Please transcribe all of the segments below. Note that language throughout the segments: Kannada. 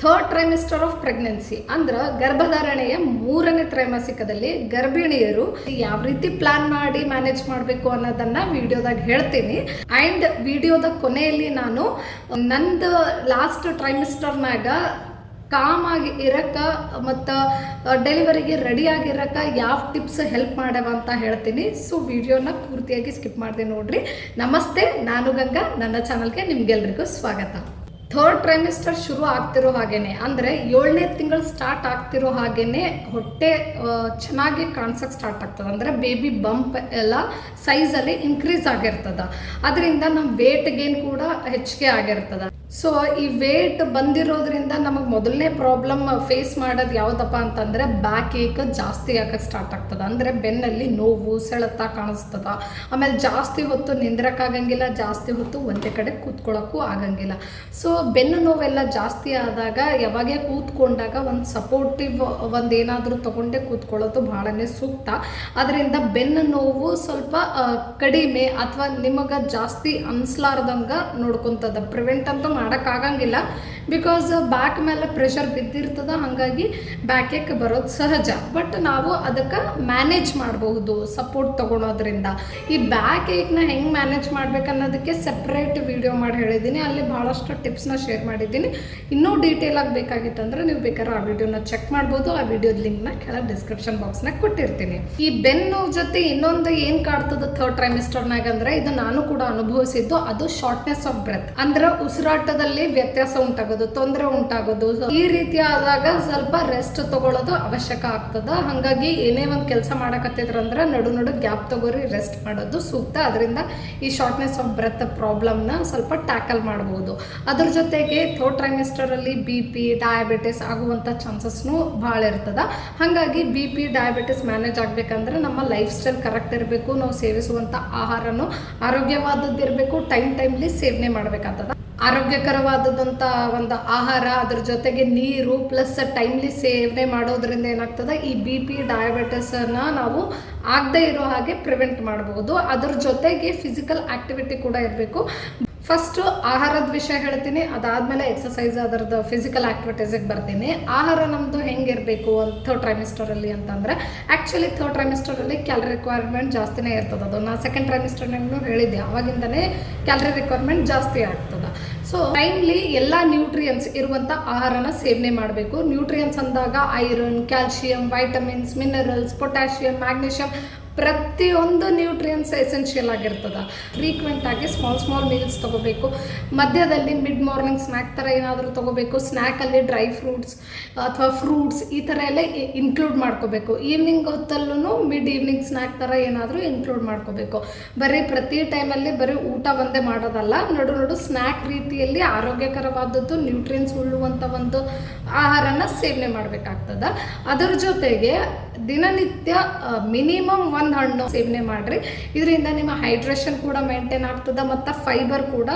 ಥರ್ಡ್ ಟ್ರೈಮಿಸ್ಟರ್ ಆಫ್ ಪ್ರೆಗ್ನೆನ್ಸಿ ಅಂದ್ರೆ ಗರ್ಭಧಾರಣೆಯ ಮೂರನೇ ತ್ರೈಮಾಸಿಕದಲ್ಲಿ ಗರ್ಭಿಣಿಯರು ಯಾವ ರೀತಿ ಪ್ಲಾನ್ ಮಾಡಿ ಮ್ಯಾನೇಜ್ ಮಾಡಬೇಕು ಅನ್ನೋದನ್ನ ವಿಡಿಯೋದಾಗ ಹೇಳ್ತೀನಿ. ಆ್ಯಂಡ್ ವಿಡಿಯೋದ ಕೊನೆಯಲ್ಲಿ ನಾನು, ನಂದು ಲಾಸ್ಟ್ ಟ್ರೈಮಿಸ್ಟರ್ನಾಗ ಕಾಮ್ ಆಗಿ ಇರಕ್ಕ ಮತ್ತು ಡೆಲಿವರಿಗೆ ರೆಡಿ ಆಗಿರಕ್ಕ ಯಾವ ಟಿಪ್ಸ್ ಹೆಲ್ಪ್ ಮಾಡ್ಯಾವ ಅಂತ ಹೇಳ್ತೀನಿ. ಸೊ ವಿಡಿಯೋನ ಪೂರ್ತಿಯಾಗಿ ಸ್ಕಿಪ್ ಮಾಡಿದೆ ನೋಡ್ರಿ. ನಮಸ್ತೆ, ನಾನು ಗಂಗಾ. ನನ್ನ ಚಾನಲ್ಗೆ ನಿಮ್ಗೆಲ್ರಿಗೂ ಸ್ವಾಗತ. ಥರ್ಡ್ ಟ್ರೈಮಿಸ್ಟರ್ ಶುರು ಆಗ್ತಿರೋ ಹಾಗೇನೆ, ಅಂದರೆ ಏಳನೇ ತಿಂಗಳು ಸ್ಟಾರ್ಟ್ ಆಗ್ತಿರೋ ಹಾಗೇನೆ ಹೊಟ್ಟೆ ಚೆನ್ನಾಗಿ ಕಾಣಿಸೋಕೆ ಸ್ಟಾರ್ಟ್ ಆಗ್ತದೆ. ಅಂದರೆ ಬೇಬಿ ಬಂಪ್ ಎಲ್ಲ ಸೈಜಲ್ಲಿ ಇನ್ಕ್ರೀಸ್ ಆಗಿರ್ತದ. ಅದರಿಂದ ನಮ್ಮ ವೇಟ್ ಗೇನ್ ಕೂಡ ಹೆಚ್ಚಿಗೆ ಆಗಿರ್ತದೆ. ಸೊ ಈ ವೇಟ್ ಬಂದಿರೋದ್ರಿಂದ ನಮಗೆ ಮೊದಲನೇ ಪ್ರಾಬ್ಲಮ್ ಫೇಸ್ ಮಾಡೋದು ಯಾವುದಪ್ಪ ಅಂತಂದರೆ ಬ್ಯಾಕ್ ಏಕ್ ಜಾಸ್ತಿ ಆಗಕ್ಕೆ ಸ್ಟಾರ್ಟ್ ಆಗ್ತದೆ. ಅಂದರೆ ಬೆನ್ನಲ್ಲಿ ನೋವು, ಸೆಳೆತ ಕಾಣಿಸ್ತದ. ಆಮೇಲೆ ಜಾಸ್ತಿ ಹೊತ್ತು ನಿಂದ್ರಕ್ಕಾಗಂಗಿಲ್ಲ ಜಾಸ್ತಿ ಹೊತ್ತು ಒಂದೇ ಕಡೆ ಕೂತ್ಕೊಳ್ಳೋಕ್ಕೂ ಆಗಂಗಿಲ್ಲ. ಸೊ ಬೆನ್ನು ನೋವೆಲ್ಲ ಜಾಸ್ತಿ ಆದಾಗ ಯಾವಾಗೇ ಕೂತ್ಕೊಂಡಾಗ ಒಂದು ಸಪೋರ್ಟಿವ್ ಒಂದು ಏನಾದರೂ ತಗೊಂಡೇ ಕೂತ್ಕೊಳ್ಳೋದು ಬಹಳನೇ ಸೂಕ್ತ. ಅದರಿಂದ ಬೆನ್ನು ನೋವು ಸ್ವಲ್ಪ ಕಡಿಮೆ ಅಥವಾ ನಿಮಗೆ ಜಾಸ್ತಿ ಅನಿಸ್ಲಾರ್ದಂಗೆ ನೋಡ್ಕೊತದ. ಪ್ರಿವೆಂಟ್ ಅಂತೂ ಮಾಡೋಕ್ಕಾಗಂಗಿಲ್ಲ ಬಿಕಾಸ್ ಬ್ಯಾಕ್ ಮೇಲೆ ಪ್ರೆಷರ್ ಬಿದ್ದಿರ್ತದ, ಹಾಗಾಗಿ ಬ್ಯಾಕ್ ಏಕ್ ಬರೋದು ಸಹಜ. ಬಟ್ ನಾವು ಅದಕ್ಕೆ ಮ್ಯಾನೇಜ್ ಮಾಡಬಹುದು ಸಪೋರ್ಟ್ ತೊಗೊಳೋದ್ರಿಂದ. ಈ ಬ್ಯಾಕ್ ಏಕ್ನ ಹೆಂಗೆ ಮ್ಯಾನೇಜ್ ಮಾಡ್ಬೇಕನ್ನೋದಕ್ಕೆ ಸಪ್ರೇಟ್ ವಿಡಿಯೋ ಮಾಡಿ ಹೇಳಿದ್ದೀನಿ. ಅಲ್ಲಿ ಭಾಳಷ್ಟು ಟಿಪ್ಸ್ನ ಶೇರ್ ಮಾಡಿದ್ದೀನಿ. ಇನ್ನೂ ಡೀಟೇಲ್ ಆಗಿ ಬೇಕಾಗಿತ್ತಂದ್ರೆ ನೀವು ಬೇಕಾದ್ರೆ ಆ ವಿಡಿಯೋನ ಚೆಕ್ ಮಾಡ್ಬೋದು. ಆ ವಿಡಿಯೋದ ಲಿಂಕ್ನ ಕೆಳಗೆ ಡಿಸ್ಕ್ರಿಪ್ಷನ್ ಬಾಕ್ಸ್ನಾಗ ಕೊಟ್ಟಿರ್ತೀನಿ. ಈ ಬೆನ್ನು ಜೊತೆ ಇನ್ನೊಂದು ಏನು ಕಾಡ್ತದ ಥರ್ಡ್ ಟ್ರೈಮಿಸ್ಟರ್ನಾಗ ಅಂದ್ರೆ, ಇದು ನಾನು ಕೂಡ ಅನುಭವಿಸಿದ್ದು, ಅದು ಶಾರ್ಟ್ನೆಸ್ ಆಫ್ ಬ್ರೆತ್ ಅಂದ್ರೆ ಉಸಿರಾಟದಲ್ಲಿ ವ್ಯತ್ಯಾಸ ಉಂಟಾಗೋದು. ತೊಂದರೆ ಉಂಟಾಗೋದು. ಈ ರೀತಿ ಆದಾಗ ಸ್ವಲ್ಪ ರೆಸ್ಟ್ ತಗೊಳ್ಳೋದು ಅವಶ್ಯಕ ಆಗ್ತದ. ಹಾಗಾಗಿ ಏನೇ ಒಂದು ಕೆಲಸ ಮಾಡಕತ್ತಿದ್ರಂದ್ರೆ ನಡು ನಡು ಗ್ಯಾಪ್ ತಗೋರಿ ರೆಸ್ಟ್ ಮಾಡೋದು ಸೂಕ್ತ. ಅದರಿಂದ ಈ ಶಾರ್ಟ್ನೆಸ್ ಆಫ್ ಬ್ರೆತ್ ಪ್ರಾಬ್ಲಮ್ನ ಸ್ವಲ್ಪ ಟ್ಯಾಕಲ್ ಮಾಡಬಹುದು ಅದ್ರ ಜೊತೆಗೆ ಥರ್ಡ್ ಟ್ರೈಮಿಸ್ಟರಲ್ಲಿ ಬಿ ಪಿ ಡಯಾಬಿಟಿಸ್ ಆಗುವಂಥ ಚಾನ್ಸಸ್ನು ಭಾಳ ಇರ್ತದ. ಹಾಗಾಗಿ ಬಿ ಪಿ ಡಯಾಬಿಟಿಸ್ ಮ್ಯಾನೇಜ್ ಆಗಬೇಕಂದ್ರೆ ನಮ್ಮ ಲೈಫ್ ಸ್ಟೈಲ್ ಕರೆಕ್ಟ್ ಇರಬೇಕು. ನಾವು ಸೇವಿಸುವಂಥ ಆಹಾರನು ಆರೋಗ್ಯವಾದದ್ದು ಇರಬೇಕು ಟೈಮ್ ಟೈಮ್ಲಿ ಸೇವನೆ ಮಾಡಬೇಕಾಗ್ತದ. ಆರೋಗ್ಯಕರವಾದದಂಥ ಒಂದು ಆಹಾರ, ಅದ್ರ ಜೊತೆಗೆ ನೀರು ಪ್ಲಸ್ ಟೈಮ್ಲಿ ಸೇವನೆ ಮಾಡೋದ್ರಿಂದ ಏನಾಗ್ತದೆ? ಈ ಬಿ ಪಿ ಡಯಾಬಿಟಿಸನ್ನು ನಾವು ಆಗದೇ ಇರೋ ಹಾಗೆ ಪ್ರಿವೆಂಟ್ ಮಾಡಬಹುದು ಅದ್ರ ಜೊತೆಗೆ ಫಿಸಿಕಲ್ ಆಕ್ಟಿವಿಟಿ ಕೂಡ ಇರಬೇಕು. ಫಸ್ಟು ಆಹಾರದ ವಿಷಯ ಹೇಳ್ತೀನಿ. ಅದಾದಮೇಲೆ ಎಕ್ಸಸೈಸ್ ಅದರದ್ದು ಫಿಸಿಕಲ್ ಆಕ್ಟಿವಿಟೀಸಿಗೆ ಬರ್ತೀನಿ. ಆಹಾರ ನಮ್ಮದು ಹೆಂಗಿರಬೇಕು ಅಂತ ಥರ್ಡ್ ಟ್ರೈಮಿಸ್ಟರಲ್ಲಿ ಅಂತಂದರೆ ಆ್ಯಕ್ಚುಲಿ ಥರ್ಡ್ ಟ್ರೈಮಿಸ್ಟರಲ್ಲಿ ಕ್ಯಾಲರಿ ರಿಕ್ವೈರ್ಮೆಂಟ್ ಜಾಸ್ತಿನೇ ಇರ್ತದೆ. ಅದು ನಾ ಸೆಕೆಂಡ್ ಟ್ರೈಮಿಸ್ಟರ್ನಾಗೂ ಹೇಳಿದ್ದೆ. ಅವಾಗಿಂದನೇ ಕ್ಯಾಲರಿ ರಿಕ್ವೈರ್ಮೆಂಟ್ ಜಾಸ್ತಿ ಆಗ್ತದೆ. ಸೊ ಟೈಮ್ಲಿ ಎಲ್ಲ ನ್ಯೂಟ್ರಿಯನ್ಸ್ ಇರುವಂಥ ಆಹಾರನ ಸೇವನೆ ಮಾಡಬೇಕು. ನ್ಯೂಟ್ರಿಯನ್ಸ್ ಅಂದಾಗ iron calcium vitamins minerals potassium magnesium ಪ್ರತಿಯೊಂದು ನ್ಯೂಟ್ರಿಯನ್ಸ್ ಎಸೆನ್ಷಿಯಲ್ ಆಗಿರ್ತದೆ. ಫ್ರೀಕ್ವೆಂಟ್ ಆಗಿ ಸ್ಮಾಲ್ ಸ್ಮಾಲ್ ಮೀಲ್ಸ್ ತೊಗೋಬೇಕು. ಮಧ್ಯದಲ್ಲಿ ಮಿಡ್ ಮಾರ್ನಿಂಗ್ ಸ್ನ್ಯಾಕ್ ಥರ ಏನಾದರೂ ತೊಗೋಬೇಕು. ಸ್ನ್ಯಾಕಲ್ಲಿ ಡ್ರೈ ಫ್ರೂಟ್ಸ್ ಅಥವಾ ಫ್ರೂಟ್ಸ್ ಈ ಥರ ಎಲ್ಲ ಇನ್ಕ್ಲೂಡ್ ಮಾಡ್ಕೋಬೇಕು. ಈವ್ನಿಂಗ್ ಹೊತ್ತಲ್ಲೂ ಮಿಡ್ ಈವ್ನಿಂಗ್ ಸ್ನ್ಯಾಕ್ ಥರ ಏನಾದರೂ ಇನ್ಕ್ಲೂಡ್ ಮಾಡ್ಕೋಬೇಕು. ಬರೀ ಪ್ರತಿ ಟೈಮಲ್ಲಿ ಬರೀ ಊಟ ಒಂದೇ ಮಾಡೋದಲ್ಲ. ನಡು ನಡು ಸ್ನ್ಯಾಕ್ ರೀತಿಯಲ್ಲಿ ಆರೋಗ್ಯಕರವಾದದ್ದು ನ್ಯೂಟ್ರಿಯನ್ಸ್ ಉಳ್ಳುವಂಥ ಒಂದು ಆಹಾರನ ಸೇವನೆ ಮಾಡಬೇಕಾಗ್ತದೆ. ಅದರ ಜೊತೆಗೆ ದಿನನಿತ್ಯ ಮಿನಿಮಮ್ ಒಂದು ಹಣ್ಣು ಸೇವನೆ ಮಾಡಿರಿ. ಇದರಿಂದ ನಿಮ್ಮ ಹೈಡ್ರೇಷನ್ ಕೂಡ ಮೇಂಟೈನ್ ಆಗ್ತದೆ ಮತ್ತು ಫೈಬರ್ ಕೂಡ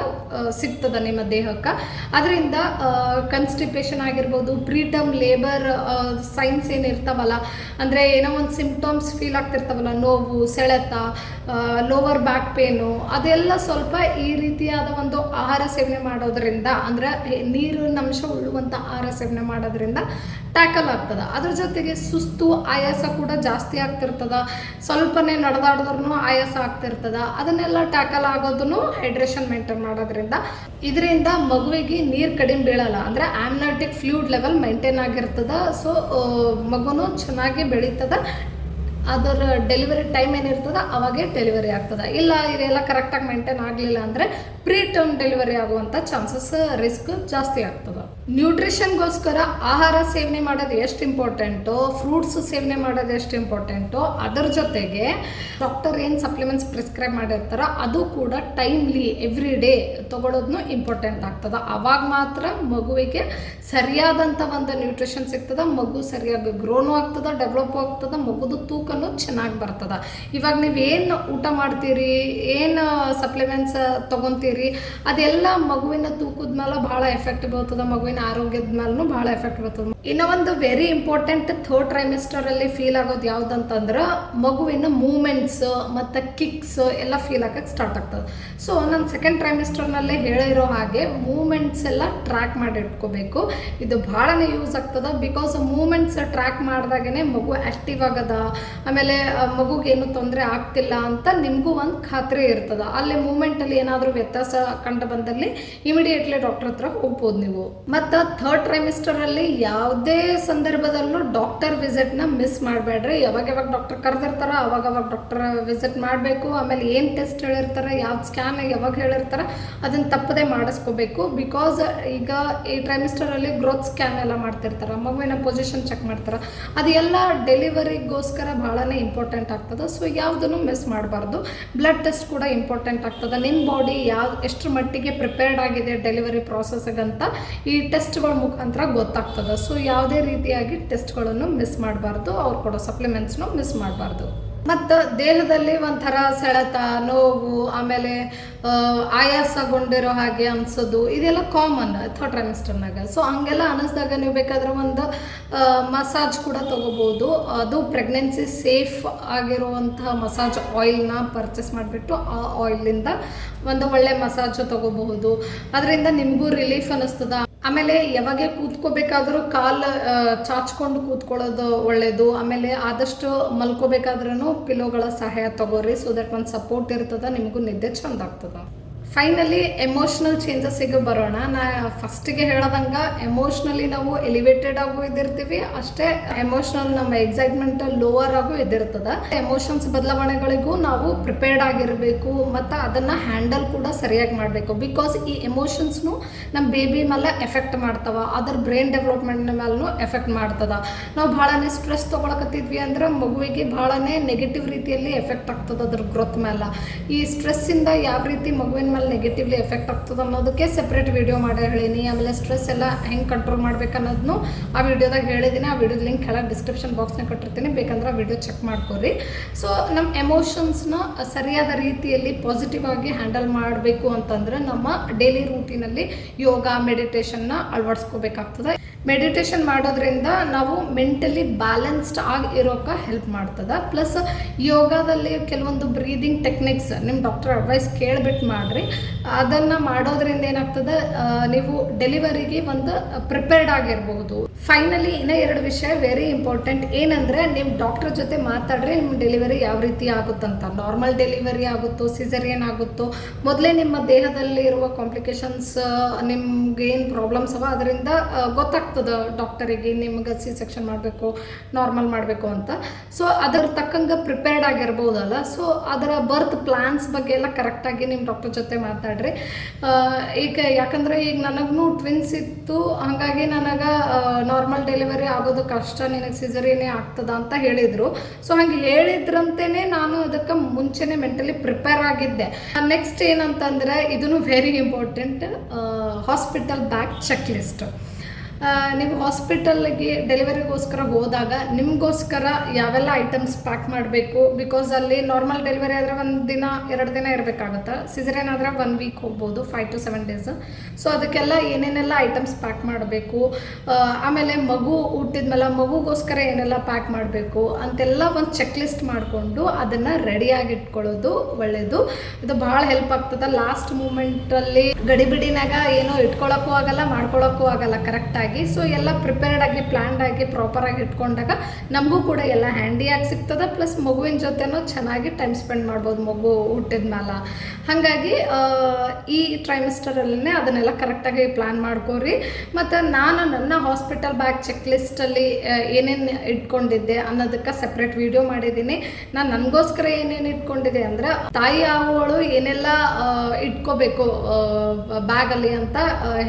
ಸಿಗ್ತದೆ ನಿಮ್ಮ ದೇಹಕ್ಕೆ. ಅದರಿಂದ ಕನ್ಸ್ಟಿಪೇಷನ್ ಆಗಿರ್ಬೋದು, ಪ್ರೀಟಮ್, ಲೇಬರ್ ಸೈನ್ಸ್ ಏನಿರ್ತಾವಲ್ಲ ಅಂದರೆ ಏನೋ ಒಂದು ಸಿಂಪ್ಟಮ್ಸ್ ಫೀಲ್ ಆಗ್ತಿರ್ತಾವಲ್ಲ, ನೋವು, ಸೆಳೆತ ಲೋವರ್ ಬ್ಯಾಕ್ ಪೇನು ಅದೆಲ್ಲ ಸ್ವಲ್ಪ ಈ ರೀತಿಯಾದ ಒಂದು ಆಹಾರ ಸೇವನೆ ಮಾಡೋದ್ರಿಂದ, ಅಂದರೆ ನೀರಿನ ಅಂಶ ಉಳ್ಳುವಂಥ ಆಹಾರ ಸೇವನೆ ಮಾಡೋದ್ರಿಂದ ಟ್ಯಾಕಲ್ ಆಗ್ತದೆ. ಅದ್ರ ಜೊತೆಗೆ ಸುಸ್ತು, ಆಯಾಸ ಕೂಡ ಜಾಸ್ತಿ ಆಗ್ತಿರ್ತದ. ಸ್ವಲ್ಪನೇ ನಡೆದಾಡಿದ್ರೂ ಆಯಾಸ ಆಗ್ತಿರ್ತದ. ಅದನ್ನೆಲ್ಲ ಟ್ಯಾಕಲ್ ಆಗೋದನ್ನು ಹೈಡ್ರೇಷನ್ ಮೇಂಟೈನ್ ಮಾಡೋದ್ರಿಂದ. ಇದರಿಂದ ಮಗುವಿಗೆ ನೀರು ಕಡಿಮೆ ಬೀಳಲ್ಲ. ಅಂದರೆ ಆಮ್ನಾಟಿಕ್ ಫ್ಲೂಡ್ ಲೆವೆಲ್ ಮೇಂಟೈನ್ ಆಗಿರ್ತದ. ಸೊ ಮಗುನು ಚೆನ್ನಾಗಿ ಬೆಳೀತದ. ಅದರ ಡೆಲಿವರಿ ಟೈಮ್ ಏನಿರ್ತದೆ, ಅವಾಗೇ ಡೆಲಿವರಿ ಆಗ್ತದೆ. ಇಲ್ಲ, ಇದೆಲ್ಲ ಕರೆಕ್ಟಾಗಿ ಮೇಂಟೈನ್ ಆಗಲಿಲ್ಲ ಅಂದರೆ ಪ್ರೀ ಟರ್ಮ್ ಡೆಲಿವರಿ ಆಗುವಂಥ ಚಾನ್ಸಸ್ ರಿಸ್ಕ್ ಜಾಸ್ತಿ ಆಗ್ತದೆ. ನ್ಯೂಟ್ರಿಷನ್ಗೋಸ್ಕರ ಆಹಾರ ಸೇವನೆ ಮಾಡೋದು ಎಷ್ಟು ಇಂಪಾರ್ಟೆಂಟು ಫ್ರೂಟ್ಸ್ ಸೇವನೆ ಮಾಡೋದು ಎಷ್ಟು ಇಂಪಾರ್ಟೆಂಟು ಅದರ ಜೊತೆಗೆ ಡಾಕ್ಟರ್ ಏನು ಸಪ್ಲಿಮೆಂಟ್ಸ್ ಪ್ರಿಸ್ಕ್ರೈಬ್ ಮಾಡಿರ್ತಾರೋ ಅದು ಕೂಡ ಟೈಮ್ಲಿ ಎವ್ರಿ ಡೇ ತೊಗೊಳೋದನ್ನು ಇಂಪಾರ್ಟೆಂಟ್ ಆಗ್ತದೆ. ಅವಾಗ ಮಾತ್ರ ಮಗುವಿಗೆ ಸರಿಯಾದಂಥ ಒಂದು ನ್ಯೂಟ್ರಿಷನ್ ಸಿಗ್ತದೆ, ಮಗು ಸರಿಯಾಗಿ ಗ್ರೋನು ಆಗ್ತದೆ ಡೆವಲಪ್ ಆಗ್ತದೆ, ಮಗುದು ಚೆನ್ನಾಗಿ ಬರ್ತದೆ. ಇವಾಗ ನೀವು ಏನು ಊಟ ಮಾಡ್ತೀರಿ, ಏನು ಸಪ್ಲಿಮೆಂಟ್ಸ್ ತೊಗೊತೀರಿ, ಅದೆಲ್ಲ ಮಗುವಿನ ತೂಕದ ಮೇಲೆ ಭಾಳ ಎಫೆಕ್ಟ್ ಬೀಳ್ತದೆ ಮಗುವಿನ ಆರೋಗ್ಯದ ಮೇಲೂ ಭಾಳ ಎಫೆಕ್ಟ್ ಬೀಳ್ತದೆ ಇನ್ನು ಒಂದು ವೆರಿ ಇಂಪಾರ್ಟೆಂಟ್ ಥರ್ಡ್ ಟ್ರೈಮಿಸ್ಟರ್ ಅಲ್ಲಿ ಫೀಲ್ ಆಗೋದು ಯಾವುದಂತಂದ್ರೆ ಮಗುವಿನ ಮೂಮೆಂಟ್ಸ್ ಮತ್ತು ಕಿಕ್ಸ್ ಎಲ್ಲ ಫೀಲ್ ಆಗಕ್ಕೆ ಸ್ಟಾರ್ಟ್ ಆಗ್ತದೆ. ಸೊ ನಾನು ಸೆಕೆಂಡ್ ಟ್ರೈಮಿಸ್ಟರ್ನಲ್ಲೇ ಹೇಳಿರೋ ಹಾಗೆ ಮೂಮೆಂಟ್ಸ್ ಎಲ್ಲ ಟ್ರ್ಯಾಕ್ ಮಾಡಿ ಇಟ್ಕೋಬೇಕು. ಇದು ಭಾಳನೇ ಯೂಸ್ ಆಗ್ತದೆ ಬಿಕಾಸ್ ಮೂಮೆಂಟ್ಸ್ ಟ್ರ್ಯಾಕ್ ಮಾಡಿದಾಗೇ ಮಗು ಆ್ಯಕ್ಟಿವ್ ಆಗದ ಆಮೇಲೆ ಮಗುಗೆ ಏನು ತೊಂದರೆ ಆಗ್ತಿಲ್ಲ ಅಂತ ನಿಮಗೂ ಒಂದು ಖಾತ್ರಿ ಇರ್ತದೆ. ಅಲ್ಲಿ ಮೂಮೆಂಟಲ್ಲಿ ಏನಾದರೂ ವ್ಯತ್ಯಾಸ ಕಂಡು ಬಂದಲ್ಲಿ ಇಮಿಡಿಯೇಟ್ಲಿ ಡಾಕ್ಟರ್ ಹತ್ರ ಹೋಗ್ಬೋದು ನೀವು. ಮತ್ತು ಥರ್ಡ್ ಟ್ರೈಮಿಸ್ಟರಲ್ಲಿ ಯಾವುದೇ ಸಂದರ್ಭದಲ್ಲೂ ಡಾಕ್ಟರ್ ವಿಸಿಟ್ನ ಮಿಸ್ ಮಾಡಬೇಡ್ರಿ. ಯಾವಾಗ ಯಾವಾಗ ಡಾಕ್ಟರ್ ಕರೆದಿರ್ತಾರ ಅವಾಗ ಅವಾಗ ಡಾಕ್ಟರ್ ವಿಸಿಟ್ ಮಾಡಬೇಕು. ಆಮೇಲೆ ಏನು ಟೆಸ್ಟ್ ಹೇಳಿರ್ತಾರೆ, ಯಾವ್ದು ಸ್ಕ್ಯಾನ್ ಯಾವಾಗ ಹೇಳಿರ್ತಾರೆ ಅದನ್ನು ತಪ್ಪದೆ ಮಾಡಿಸ್ಕೋಬೇಕು. ಬಿಕಾಸ್ ಈಗ ಈ ಟ್ರೈಮಿಸ್ಟರಲ್ಲಿ ಗ್ರೋತ್ ಸ್ಕ್ಯಾನ್ ಎಲ್ಲ ಮಾಡ್ತಿರ್ತಾರೆ, ಮಗುವಿನ ಪೊಸಿಷನ್ ಚೆಕ್ ಮಾಡ್ತಾರೆ. ಅದೆಲ್ಲ ಡೆಲಿವರಿಗೋಸ್ಕರ ಭಾಳನೇ ಇಂಪಾರ್ಟೆಂಟ್ ಆಗ್ತದೆ. ಸೊ ಯಾವುದನ್ನು ಮಿಸ್ ಮಾಡಬಾರ್ದು. ಬ್ಲಡ್ ಟೆಸ್ಟ್ ಕೂಡ ಇಂಪಾರ್ಟೆಂಟ್ ಆಗ್ತದೆ. ನಿಮ್ಮ ಬಾಡಿ ಯಾವ ಎಷ್ಟರ ಮಟ್ಟಿಗೆ ಪ್ರಿಪೇರ್ಡ್ ಆಗಿದೆ ಡೆಲಿವರಿ ಪ್ರಾಸೆಸ್ಗಂತ ಈ ಟೆಸ್ಟ್ಗಳ ಮುಖಾಂತರ ಗೊತ್ತಾಗ್ತದೆ. ಸೊ ಯಾವುದೇ ರೀತಿಯಾಗಿ ಟೆಸ್ಟ್ಗಳನ್ನು ಮಿಸ್ ಮಾಡಬಾರ್ದು. ಅವ್ರು ಕೊಡೋ ಸಪ್ಲಿಮೆಂಟ್ಸ್ನು ಮಿಸ್ ಮಾಡಬಾರ್ದು. ಮತ್ತು ದೇಹದಲ್ಲಿ ಒಂಥರ ಸೆಳೆತ, ನೋವು, ಆಮೇಲೆ ಆಯಾಸಗೊಂಡಿರೋ ಹಾಗೆ ಅನ್ಸೋದು, ಇದೆಲ್ಲ ಕಾಮನ್ ಥರ್ಡ್ ಟ್ರೈಮಿಸ್ಟರ್ನಾಗ ಸೊ ಹಂಗೆಲ್ಲ ಅನಿಸ್ದಾಗ ನೀವು ಬೇಕಾದ್ರೆ ಒಂದು ಮಸಾಜ್ ಕೂಡ ತಗೋಬೋದು. ಅದು ಪ್ರೆಗ್ನೆನ್ಸಿ ಸೇಫ್ ಆಗಿರುವಂತಹ ಮಸಾಜ್ ಆಯಿಲ್ನ ಪರ್ಚೇಸ್ ಮಾಡಿಬಿಟ್ಟು ಆ ಆಯಿಲಿಂದ ಒಂದು ಒಳ್ಳೆ ಮಸಾಜ್ ತಗೋಬಹುದು. ಅದರಿಂದ ನಿಮಗೂ ರಿಲೀಫ್ ಅನ್ನಿಸ್ತದ. ಆಮೇಲೆ ಯಾವಾಗ ಕೂತ್ಕೋಬೇಕಾದ್ರೂ ಕಾಲು ಚಾಚ್ಕೊಂಡು ಕೂತ್ಕೊಳ್ಳೋದು ಒಳ್ಳೆಯದು ಆಮೇಲೆ ಆದಷ್ಟು ಮಲ್ಕೋಬೇಕಾದ್ರೂ ಪಿಲೋಗಳ ಸಹಾಯ ತಗೋರಿ. ಸೊ ದಟ್ ಒಂದು ಸಪೋರ್ಟ್ ಇರ್ತದ, ನಿಮಗೂ ನಿದ್ದೆ ಚಂದ ಆಗ್ತದ. ಫೈನಲಿ ಎಮೋಷ್ನಲ್ ಚೇಂಜಸ್ಸಿಗೆ ಬರೋಣ. ನಾ ಫಸ್ಟಿಗೆ ಹೇಳದಂಗ ಎಮೋಷ್ನಲಿ ನಾವು ಎಲಿವೇಟೆಡ್ ಆಗು ಇದ್ದಿರ್ತೀವಿ, ಅಷ್ಟೇ ಎಮೋಷ್ನಲ್ ನಮ್ಮ ಎಕ್ಸೈಟ್ಮೆಂಟ್ ಲೋವರ್ ಆಗು ಇದ್ದಿರ್ತದೆ. ಎಮೋಷನ್ಸ್ ಬದಲಾವಣೆಗಳಿಗೂ ನಾವು ಪ್ರಿಪೇರ್ಡ್ ಆಗಿರಬೇಕು, ಮತ್ತು ಅದನ್ನು ಹ್ಯಾಂಡಲ್ ಕೂಡ ಸರಿಯಾಗಿ ಮಾಡಬೇಕು. ಬಿಕಾಸ್ ಈ ಎಮೋಷನ್ಸ್ನು ನಮ್ಮ ಬೇಬಿ ಮೇಲೆ ಎಫೆಕ್ಟ್ ಮಾಡ್ತಾವ, ಅದ್ರ ಬ್ರೈನ್ ಡೆವಲಪ್ಮೆಂಟ್ ಮೇಲೂ ಎಫೆಕ್ಟ್ ಮಾಡ್ತದ. ನಾವು ಭಾಳನೇ ಸ್ಟ್ರೆಸ್ ತೊಗೊಳಕತ್ತಿದ್ವಿ ಅಂದ್ರೆ ಮಗುವಿಗೆ ಭಾಳನೇ ನೆಗೆಟಿವ್ ರೀತಿಯಲ್ಲಿ ಎಫೆಕ್ಟ್ ಆಗ್ತದೆ ಅದ್ರ ಗ್ರೋತ್ ಮೇಲೆ ಈ ಸ್ಟ್ರೆಸ್ಸಿಂದ ಯಾವ ರೀತಿ ಮಗುವಿನ ಮೇಲೆ ನೆಗೆಟಿವ್ಲಿ ಎಫೆಕ್ಟ್ ಆಗ್ತದೆ ಅನ್ನೋದಕ್ಕೆ ಸೆಪ್ರೇಟ್ ವಿಡಿಯೋ ಮಾಡೇ ಹೇಳೀನಿ. ಆಮೇಲೆ ಸ್ಟ್ರೆಸ್ ಎಲ್ಲ ಹೆಂಗೆ ಕಂಟ್ರೋಲ್ ಮಾಡ್ಬೇಕು ಅನ್ನೋದನ್ನು ಆ ವಿಡಿಯೋದಾಗ ಹೇಳಿದ್ದೀನಿ ಆ ವಿಡಿಯೋ ಲಿಂಕ್ ಕೆಳಗೆ ಡಿಸ್ಕ್ರಿಪ್ಷನ್ ಬಾಕ್ಸ್ನ ಕೊಟ್ಟಿರ್ತೀನಿ. ಬೇಕಂದ್ರೆ ಆ ವಿಡಿಯೋ ಚೆಕ್ ಮಾಡ್ಕೊರಿ. ಸೊ ನಮ್ಮ ಎಮೋಷನ್ಸ್ನ ಸರಿಯಾದ ರೀತಿಯಲ್ಲಿ ಪಾಸಿಟಿವ್ ಆಗಿ ಹ್ಯಾಂಡಲ್ ಮಾಡಬೇಕು ಅಂತಂದರೆ ನಮ್ಮ ಡೈಲಿ ರೂಟೀನಲ್ಲಿ ಯೋಗ ಮೆಡಿಟೇಷನ್ನ ಅಳವಡಿಸ್ಕೋಬೇಕಾಗ್ತದೆ. ಮೆಡಿಟೇಷನ್ ಮಾಡೋದ್ರಿಂದ ನಾವು ಮೆಂಟಲಿ ಬ್ಯಾಲೆನ್ಸ್ಡ್ ಆಗಿ ಇರೋಕೆ ಹೆಲ್ಪ್ ಮಾಡ್ತದೆ. ಪ್ಲಸ್ ಯೋಗದಲ್ಲಿ ಕೆಲವೊಂದು ಬ್ರೀದಿಂಗ್ ಟೆಕ್ನಿಕ್ಸ್ ನಿಮ್ಮ ಡಾಕ್ಟರ್ ಅಡ್ವೈಸ್ ಕೇಳಿಬಿಟ್ಟು ಮಾಡಿರಿ. ಅದನ್ನು ಮಾಡೋದ್ರಿಂದ ಏನಾಗ್ತದೆ ನೀವು ಡೆಲಿವರಿಗೆ ಒಂದು ಪ್ರಿಪೇರ್ಡ್ ಆಗಿರ್ಬೋದು. ಫೈನಲಿ ಇನ್ನೂ ಎರಡು ವಿಷಯ ವೆರಿ ಇಂಪಾರ್ಟೆಂಟ್ ಏನಂದರೆ ನಿಮ್ಮ ಡಾಕ್ಟರ್ ಜೊತೆ ಮಾತಾಡ್ರೆ ನಿಮ್ಮ ಡೆಲಿವರಿ ಯಾವ ರೀತಿ ಆಗುತ್ತಂತ. ನಾರ್ಮಲ್ ಡೆಲಿವರಿ ಆಗುತ್ತೋ ಸಿಸರಿಯನ್ ಆಗುತ್ತೋ, ಮೊದಲೇ ನಿಮ್ಮ ದೇಹದಲ್ಲಿ ಇರುವ ಕಾಂಪ್ಲಿಕೇಶನ್ಸ್ ನಿಮ್ಗೆ ಏನು ಪ್ರಾಬ್ಲಮ್ಸ್ ಅವ, ಅದರಿಂದ ಗೊತ್ತಾಗ್ತದೆ ಡಾಕ್ಟರಿಗೆ ನಿಮ್ಗೆ ಸಿ ಸೆಕ್ಷನ್ ಮಾಡಬೇಕು ನಾರ್ಮಲ್ ಮಾಡಬೇಕು ಅಂತ. ಸೊ ಅದರ ತಕ್ಕಂಗೆ ಪ್ರಿಪೇರ್ಡ್ ಆಗಿರ್ಬೋದಲ್ಲ. ಸೊ ಅದರ ಬರ್ತ್ ಪ್ಲ್ಯಾನ್ಸ್ ಬಗ್ಗೆ ಎಲ್ಲ ಕರೆಕ್ಟಾಗಿ ನಿಮ್ಮ ಡಾಕ್ಟರ್ ಜೊತೆ ಮಾತಾಡ್ರಿ. ಈಗ ಯಾಕಂದರೆ ಈಗ ನನಗೂ ಟ್ವಿನ್ಸ್ ಇತ್ತು. ಹಾಗಾಗಿ ನನಗೆ ನಾರ್ಮಲ್ ಡೆಲಿವರಿ ಆಗೋದು ಕಷ್ಟ, ನಿನಗೆ ಸಿಜರಿನೇ ಆಗ್ತದ ಅಂತ ಹೇಳಿದರು. ಸೊ ಹಂಗೆ ಹೇಳಿದ್ರಂತೇನೆ ನಾನು ಅದಕ್ಕೆ ಮುಂಚೆನೇ ಮೆಂಟಲಿ ಪ್ರಿಪೇರ್ ಆಗಿದ್ದೆ. ನೆಕ್ಸ್ಟ್ ಏನಂತಂದ್ರೆ, ಇದನ್ನು very important hospital bag checklist ನೀವು ಹಾಸ್ಪಿಟಲ್ಗೆ ಡೆಲಿವರಿಗೋಸ್ಕರ ಹೋದಾಗ ನಿಮಗೋಸ್ಕರ ಯಾವೆಲ್ಲ ಐಟಮ್ಸ್ ಪ್ಯಾಕ್ ಮಾಡಬೇಕು? ಬಿಕಾಸ್ ಅಲ್ಲಿ ನಾರ್ಮಲ್ ಡೆಲಿವರಿ ಆದರೆ ಒಂದು ದಿನ, ಎರಡು ದಿನ ಇರಬೇಕಾಗುತ್ತೆ? ಸಿಸರೇನ್ ಆದರೆ ಒನ್ ವೀಕ್ ಹೋಗ್ಬೋದು five to seven days so ಅದಕ್ಕೆಲ್ಲ ಏನೇನೆಲ್ಲ ಐಟಮ್ಸ್ ಪ್ಯಾಕ್ ಮಾಡಬೇಕು? ಆಮೇಲೆ ಮಗು ಹುಟ್ಟಿದ್ಮೇಲೆ ಮಗುಗೋಸ್ಕರ ಏನೆಲ್ಲ ಪ್ಯಾಕ್ ಮಾಡಬೇಕು? ಅಂತೆಲ್ಲ ಒಂದು ಚೆಕ್ ಲಿಸ್ಟ್ ಮಾಡಿಕೊಂಡು ಅದನ್ನು ರೆಡಿಯಾಗಿ ಇಟ್ಕೊಳ್ಳೋದು ಒಳ್ಳೆಯದು ಇದು ಭಾಳ ಹೆಲ್ಪ್ ಆಗ್ತದೆ. ಲಾಸ್ಟ್ ಮೂಮೆಂಟಲ್ಲಿ ಗಡಿಬಿಡಿನಾಗ ಏನೋ ಇಟ್ಕೊಳ್ಳೋಕ್ಕೂ ಆಗಲ್ಲ ಮಾಡ್ಕೊಳ್ಳೋಕ್ಕೂ ಆಗಲ್ಲ ಕರೆಕ್ಟಾಗಿ ಸೊ ಎಲ್ಲ ಪ್ರಿಪೇರ್ಡ್ ಆಗಿ ಪ್ಲ್ಯಾನ್ಡ್ ಆಗಿ ಪ್ರಾಪರ್ ಆಗಿ ಇಟ್ಕೊಂಡಾಗ ನಮಗೂ ಕೂಡ ಎಲ್ಲ ಹ್ಯಾಂಡಿಯಾಗಿ ಸಿಗ್ತದೆ. ಪ್ಲಸ್ ಮಗುವಿನ ಜೊತೆನೂ ಚೆನ್ನಾಗಿ ಟೈಮ್ ಸ್ಪೆಂಡ್ ಮಾಡ್ಬೋದು ಮಗು ಹುಟ್ಟಿದ ಮೇಲೆ ಹಾಗಾಗಿ ಈ ಟ್ರೈಮಿಸ್ಟರಲ್ಲೇ ಅದನ್ನೆಲ್ಲ ಕರೆಕ್ಟಾಗಿ ಪ್ಲ್ಯಾನ್ ಮಾಡ್ಕೋರಿ. ಮತ್ತು ನಾನು ನನ್ನ ಹಾಸ್ಪಿಟಲ್ ಬ್ಯಾಗ್ ಚೆಕ್ ಲಿಸ್ಟಲ್ಲಿ ಏನೇನು ಇಟ್ಕೊಂಡಿದ್ದೆ ಅನ್ನೋದಕ್ಕೆ ಸಪ್ರೇಟ್ ವಿಡಿಯೋ ಮಾಡಿದ್ದೀನಿ. ನಾನು ನನಗೋಸ್ಕರ ಏನೇನು ಇಟ್ಕೊಂಡಿದ್ದೆ ಅಂದ್ರೆ ತಾಯಿ ಆವುಗಳು ಏನೆಲ್ಲ ಇಟ್ಕೋಬೇಕು ಬ್ಯಾಗಲ್ಲಿ ಅಂತ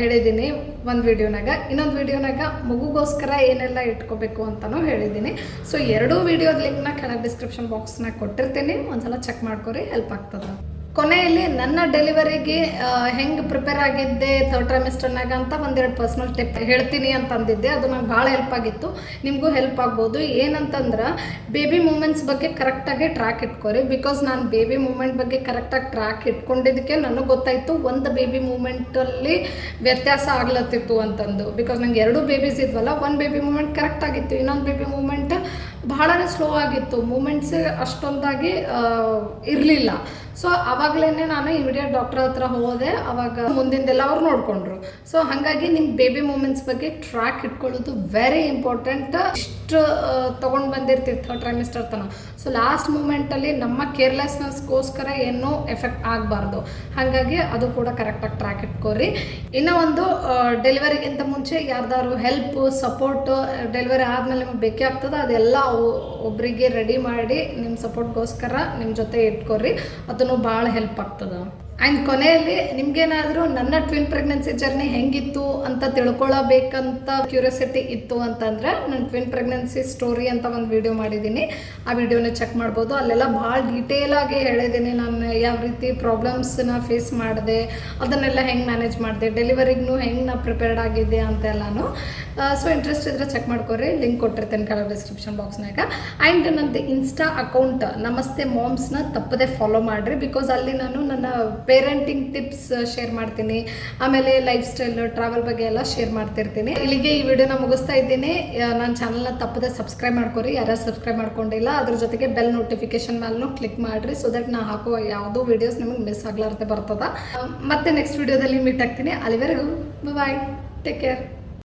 ಹೇಳಿದ್ದೀನಿ ಒಂದು ವಿಡಿಯೋನಾಗ. ಇನ್ನೊಂದು ವಿಡಿಯೋನಾಗ ಮಗುಗೋಸ್ಕರ ಏನೆಲ್ಲ ಇಟ್ಕೋಬೇಕು ಅಂತಲೂ ಹೇಳಿದ್ದೀನಿ. ಸೊ ಎರಡೂ ವಿಡಿಯೋದ ಲಿಂಕ್ನ ಕೆಳಗೆ ಡಿಸ್ಕ್ರಿಪ್ಷನ್ ಬಾಕ್ಸ್ನಾಗ ಕೊಟ್ಟಿರ್ತೀನಿ. ಒಂದ್ಸಲ ಚೆಕ್ ಮಾಡ್ಕೊರಿ ಹೆಲ್ಪ್ ಆಗ್ತದೆ. ಕೊನೆಯಲ್ಲಿ ನನ್ನ ಡೆಲಿವರಿಗೆ ಹೆಂಗೆ ಪ್ರಿಪೇರ್ ಆಗಿದ್ದೆ ಥರ್ಡ್ ಟ್ರೈಮಿಸ್ಟರ್ನಾಗ ಅಂತ ಒಂದೆರಡು ಪರ್ಸ್ನಲ್ ಟಿಪ್ ಹೇಳ್ತೀನಿ ಅಂತ ಅಂದಿದ್ದೆ. ಅದು ನಂಗೆ ಭಾಳ ಹೆಲ್ಪ್ ಆಗಿತ್ತು. ನಿಮಗೂ ಹೆಲ್ಪ್ ಆಗ್ಬೋದು. ಏನಂತಂದ್ರೆ ಬೇಬಿ ಮೂಮೆಂಟ್ಸ್ ಬಗ್ಗೆ ಕರೆಕ್ಟಾಗಿ ಟ್ರ್ಯಾಕ್ ಇಟ್ಕೊರಿ. ಬಿಕಾಸ್ ನಾನು ಬೇಬಿ ಮೂಮೆಂಟ್ ಬಗ್ಗೆ ಕರೆಕ್ಟಾಗಿ ಟ್ರ್ಯಾಕ್ ಇಟ್ಕೊಂಡಿದ್ದಕ್ಕೆ ನನಗೆ ಗೊತ್ತಾಯಿತು, ಒಂದು ಬೇಬಿ ಮೂಮೆಂಟಲ್ಲಿ ವ್ಯತ್ಯಾಸ ಆಗ್ಲತ್ತಿತ್ತು ಅಂತಂದು. ಬಿಕಾಸ್ ನಂಗೆ ಎರಡು ಬೇಬೀಸ್ ಇದ್ವಲ್ಲ, ಒಂದು ಬೇಬಿ ಮೂಮೆಂಟ್ ಕರೆಕ್ಟ್ ಆಗಿತ್ತು, ಇನ್ನೊಂದು ಬೇಬಿ ಮೂಮೆಂಟ್ ಬಹಳನೇ ಸ್ಲೋ ಆಗಿತ್ತು. ಮೂಮೆಂಟ್ಸ್ ಅಷ್ಟೊಂದಾಗಿ ಇರಲಿಲ್ಲ. ಸೊ ಅವಾಗಲೇ ನಾನು ಇಮಿಡಿಯೇಟ್ ಡಾಕ್ಟರ್ ಹತ್ರ ಹೋದೆ. ಅವಾಗ ಮುಂದಿಂದೆಲ್ಲ ಅವ್ರು ನೋಡ್ಕೊಂಡ್ರು. ಸೊ ಹಾಗಾಗಿ ನಿಮ್ಮ ಬೇಬಿ ಮೂಮೆಂಟ್ಸ್ ಬಗ್ಗೆ ಟ್ರ್ಯಾಕ್ ಇಟ್ಕೊಳ್ಳೋದು ವೆರಿ ಇಂಪಾರ್ಟೆಂಟ್ ಇಷ್ಟು ತಗೊಂಡ್ ಬಂದಿರ್ತೀವಿ ಥರ್ಡ್ ಟ್ರೈಮಿಸ್ಟರ್ ತನ. ಸೊ ಲಾಸ್ಟ್ ಮೂಮೆಂಟಲ್ಲಿ ನಮ್ಮ ಕೇರ್ಲೆಸ್ನೆಸ್ಗೋಸ್ಕರ ಏನೂ ಎಫೆಕ್ಟ್ ಆಗಬಾರ್ದು. ಹಾಗಾಗಿ ಅದು ಕೂಡ ಕರೆಕ್ಟಾಗಿ ಟ್ರ್ಯಾಕ್ ಇಟ್ಕೋರಿ. ಇನ್ನೂ ಒಂದು ಡೆಲಿವರಿಗಿಂತ ಮುಂಚೆ ಯಾರ್ದಾದ್ರು ಹೆಲ್ಪ್ ಸಪೋರ್ಟ್ ಡೆಲಿವರಿ ಆದಮೇಲೆ ನಿಮಗೆ ಬೇಕೇ ಆಗ್ತದೆ ಅದೆಲ್ಲ ಒಬ್ಬರಿಗೆ ಒಬ್ರಿಗೆ ರೆಡಿ ಮಾಡಿ ನಿಮ್ಮ ಸಪೋರ್ಟ್ಗೋಸ್ಕರ ನಿಮ್ಮ ಜೊತೆ ಇಟ್ಕೊರಿ. ಅದನ್ನು ಭಾಳ ಹೆಲ್ಪ್ ಆಗ್ತದೆ. ಆ್ಯಂಡ್ ಕೊನೆಯಲ್ಲಿ ನಿಮ್ಗೇನಾದರೂ ನನ್ನ ಟ್ವಿನ್ ಪ್ರೆಗ್ನೆನ್ಸಿ ಜರ್ನಿ ಹೆಂಗಿತ್ತು ಅಂತ ತಿಳ್ಕೊಳ್ಳಬೇಕಂತ ಕ್ಯೂರಿಯಾಸಿಟಿ ಇತ್ತು ಅಂತಂದ್ರೆ ನನ್ನ ಟ್ವಿನ್ ಪ್ರೆಗ್ನೆನ್ಸಿ ಸ್ಟೋರಿ ಅಂತ ಒಂದು ವಿಡಿಯೋ ಮಾಡಿದ್ದೀನಿ. ಆ ವಿಡಿಯೋನ ಚೆಕ್ ಮಾಡ್ಬೋದು. ಅಲ್ಲೆಲ್ಲ ಭಾಳ ಆಗಿ ಹೇಳಿದ್ದೀನಿ ನಾನು ಯಾವ ರೀತಿ ಪ್ರಾಬ್ಲಮ್ಸ್ನ ಫೇಸ್ ಮಾಡಿದೆ, ಅದನ್ನೆಲ್ಲ ಹೆಂಗೆ ಮ್ಯಾನೇಜ್ ಮಾಡಿದೆ ಡೆಲಿವರಿಗೂ ಹೆಂಗೆ ನಾ ಪ್ರಿಪೇರ್ಡ್ ಆಗಿದ್ದೆ ಅಂತೆಲ್ಲನೂ. ಸೊ ಇಂಟ್ರೆಸ್ಟ್ ಇದ್ರೆ ಚೆಕ್ ಮಾಡ್ಕೊರಿ ಲಿಂಕ್ ಕೊಟ್ಟಿರ್ತೇನೆ ಕೆಳಗೆ ಡಿಸ್ಕ್ರಿಪ್ಷನ್ ಬಾಕ್ಸ್ನಾಗ ಆ್ಯಂಡ್ ನನ್ನದು ಇನ್ಸ್ಟಾ ಅಕೌಂಟ್ ನಮಸ್ತೆ ಮಾಮ್ಸ್ನ ತಪ್ಪದೆ ಫಾಲೋ ಮಾಡಿರಿ ಬಿಕಾಸ್ ಅಲ್ಲಿ ನಾನು ನನ್ನ ಪೇರೆಂಟಿಂಗ್ ಟಿಪ್ಸ್ ಶೇರ್ ಮಾಡ್ತೀನಿ, ಆಮೇಲೆ ಲೈಫ್ ಸ್ಟೈಲ್ ಟ್ರಾವೆಲ್ ಬಗ್ಗೆ ಎಲ್ಲ ಶೇರ್ ಮಾಡ್ತಿರ್ತೀನಿ. ಇಲ್ಲಿಗೆ ಈ ವಿಡಿಯೋನ ಮುಗಿಸ್ತಾ ಇದ್ದೀನಿ. ನನ್ನ ಚಾನಲ್ನ ತಪ್ಪದೆ ಸಬ್ಸ್ಕ್ರೈಬ್ ಮಾಡ್ಕೊರಿ ಯಾರು ಸಬ್ಸ್ಕ್ರೈಬ್ ಮಾಡ್ಕೊಂಡಿಲ್ಲ, ಅದ್ರ ಜೊತೆಗೆ ಬೆಲ್ ನೋಟಿಫಿಕೇಶನ್ ಮೇಲೂ ಕ್ಲಿಕ್ ಮಾಡಿರಿ ಸೊ ದಟ್ ನಾ ಹಾಕುವ ಯಾವುದೋ ವಿಡಿಯೋಸ್ ನಿಮಗೆ ಮಿಸ್ ಆಗ್ಲಾರ್ದೆ ಬರ್ತದ. ಮತ್ತೆ ನೆಕ್ಸ್ಟ್ ವಿಡಿಯೋದಲ್ಲಿ ಮೀಟ್ ಆಗ್ತೀನಿ. ಅಲ್ಲಿವರೆಗೂ ಬಾಯ್ ಟೇಕ್ ಕೇರ್